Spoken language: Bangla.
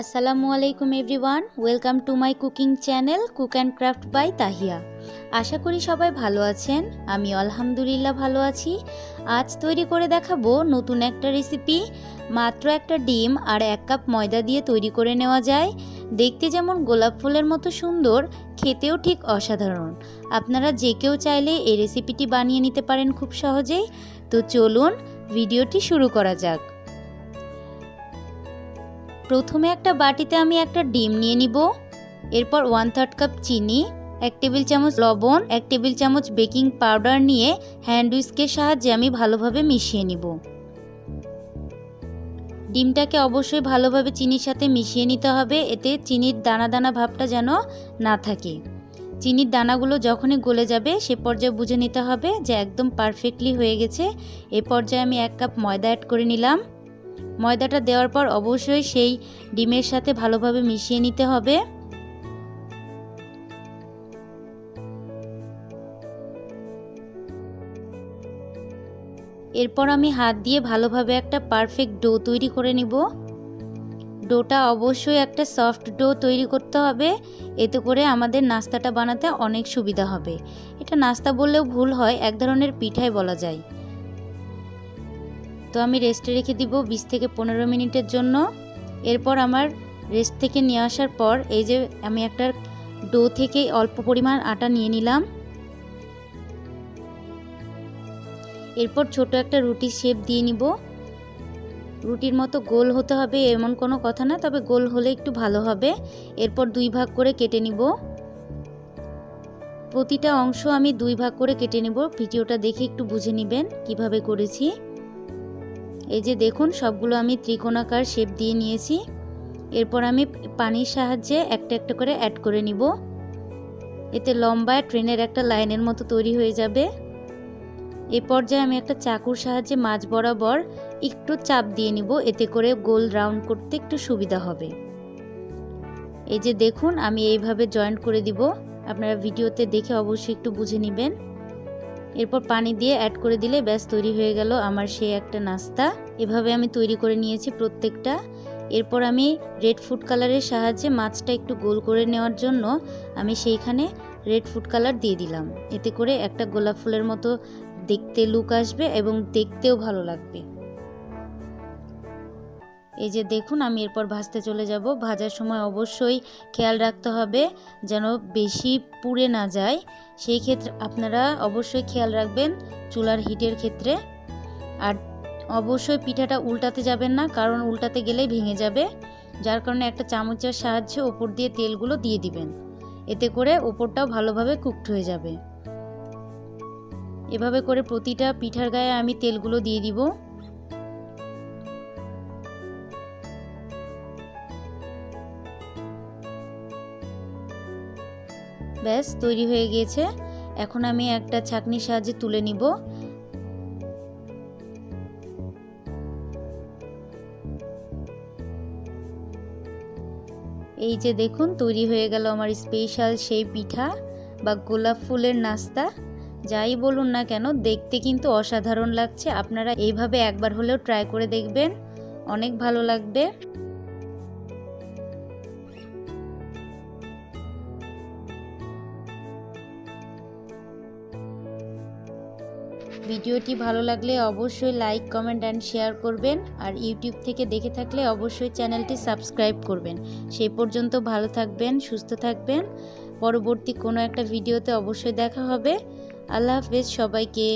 আসসালামু আলাইকুম everyone welcome to my cooking channel cook and craft by Tahiya আশা করি সবাই ভালো আছেন। আমি আলহামদুলিল্লাহ ভালো আছি। আজ তৈরি করে দেখাবো নতুন একটা রেসিপি মাত্র একটা ডিম আর এক কাপ ময়দা দিয়ে তৈরি করে নেওয়া যায়। দেখতে যেমন গোলাপ ফুলের মতো সুন্দর, খেতেও ঠিক অসাধারণ। আপনারা যে কেউ চাইলে এই রেসিপিটি বানিয়ে নিতে পারেন খুব সহজেই। তো চলুন ভিডিওটি শুরু করা যাক। প্রথমে একটা বাটিতে আমি একটা ডিম নিয়ে নিব। এরপর ওয়ান থার্ড কাপ চিনি, এক টেবিল চামচ লবণ, এক টেবিল চামচ বেকিং পাউডার নিয়ে হ্যান্ড উইস্কের সাহায্যে আমি ভালোভাবে মিশিয়ে নিব। ডিমটাকে অবশ্যই ভালোভাবে চিনির সাথে মিশিয়ে নিতে হবে, এতে চিনির দানা দানা ভাবটা যেন না থাকে। চিনির দানাগুলো যখনই গলে যাবে, সে পর্যায়ে বুঝে নিতে হবে যে একদম পারফেক্টলি হয়ে গেছে। এ পর্যায়ে আমি এক কাপ ময়দা অ্যাড করে নিলাম। ময়দাটা দেওয়ার পর অবশ্যই সেই ডিমের সাথে ভালোভাবে মিশিয়ে নিতে হবে। এরপর আমি হাত দিয়ে ভালোভাবে একটা পারফেক্ট ডো তৈরি করে নিব। ডোটা অবশ্যই একটা সফট ডো তৈরি করতে হবে। এতে করে আমাদের নাস্তাটা বানাতে অনেক সুবিধা হবে। এটা নাস্তা বললেও ভুল হয়, এক ধরনের পিঠাই বলা যায়। তো আমি রেস্টে রেখে দিব বিশ থেকে পনেরো মিনিটের জন্য। এরপর আমার রেস্ট থেকে নিয়ে আসার পর এই যে আমি একটা ডো থেকে অল্প পরিমাণ আটা নিয়ে নিলাম। এরপর ছোট একটা রুটি শেপ দিয়ে নিব। রুটির মতো গোল হতে হবে এমন কোনো কথা না, তবে গোল হলে একটু ভালো হবে। এরপর দুই ভাগ করে কেটে নিব। প্রতিটা অংশ আমি দুই ভাগ করে কেটে নেব। ভিডিওটা দেখে একটু বুঝে নেবেন কীভাবে করেছি। এই যে দেখুন, সবগুলো আমি ত্রিকোণাকার শেপ দিয়ে নিয়েছি। এরপর আমি পানির সাহায্যে একটা একটা করে অ্যাড করে নিব। এতে লম্বা ট্রেনের একটা লাইনের মতো তৈরি হয়ে যাবে। এ পর্যায়ে আমি একটা চাকুর সাহায্যে মাছ বরাবর একটু চাপ দিয়ে নিব, এতে করে গোল রাউন্ড করতে একটু সুবিধা হবে। এই যে দেখুন, আমি এইভাবে জয়েন্ট করে দিব। আপনারা ভিডিওতে দেখে অবশ্যই একটু বুঝে নেবেন। এরপর পানি দিয়ে অ্যাড করে দিলে ব্যাস তৈরি হয়ে গেল আমার সেই একটা নাস্তা। এভাবে আমি তৈরি করে নিয়েছি প্রত্যেকটা। এরপর আমি রেড ফুড কালারের সাহায্যে মাছটা একটু গোল করে নেওয়ার জন্য আমি সেইখানে রেড ফুড কালার দিয়ে দিলাম। এতে করে একটা গোলাপ ফুলের মতো দেখতে লুক আসবে এবং দেখতেও ভালো লাগবে। এই যে দেখুন, আমি এরপর ভাজতে চলে যাব। ভাজার সময় অবশ্যই খেয়াল রাখতে হবে যেন বেশি পুড়ে না যায়। সেই ক্ষেত্রে আপনারা অবশ্যই খেয়াল রাখবেন চুলার হিটের ক্ষেত্রে। আর অবশ্যই পিঠাটা উল্টাতে যাবেন না, কারণ উল্টাতে গেলেই ভেঙে যাবে। যার কারণে একটা চামচের সাহায্যে ওপর দিয়ে তেলগুলো দিয়ে দিবেন। এতে করে ওপরটাও ভালোভাবে কুকড হয়ে যাবে। এভাবে করে প্রতিটা পিঠার গায়ে আমি তেলগুলো দিয়ে দিব। ব্যাস, তৈরি হয়ে গিয়েছে। এখন আমি একটা ছাকনির সাহায্যে তুলে নিব। এই যে দেখুন, তৈরি হয়ে গেল আমার স্পেশাল সেই পিঠা বা গোলাপ ফুলের নাস্তা। যাই বলুন না কেন, দেখতে কিন্তু অসাধারণ লাগছে। আপনারা এইভাবে একবার হলেও ট্রাই করে দেখবেন। অনেক ভালো লাগবে। ভিডিওটি ভালো লাগলে অবশ্যই লাইক, কমেন্ট অ্যান্ড শেয়ার করবেন। আর ইউটিউব থেকে দেখে থাকলে অবশ্যই চ্যানেলটি সাবস্ক্রাইব করবেন। সেই পর্যন্ত ভালো থাকবেন, সুস্থ থাকবেন। পরবর্তী কোনো একটা ভিডিওতে অবশ্যই দেখা হবে। আল্লাহ হাফেজ সবাইকে।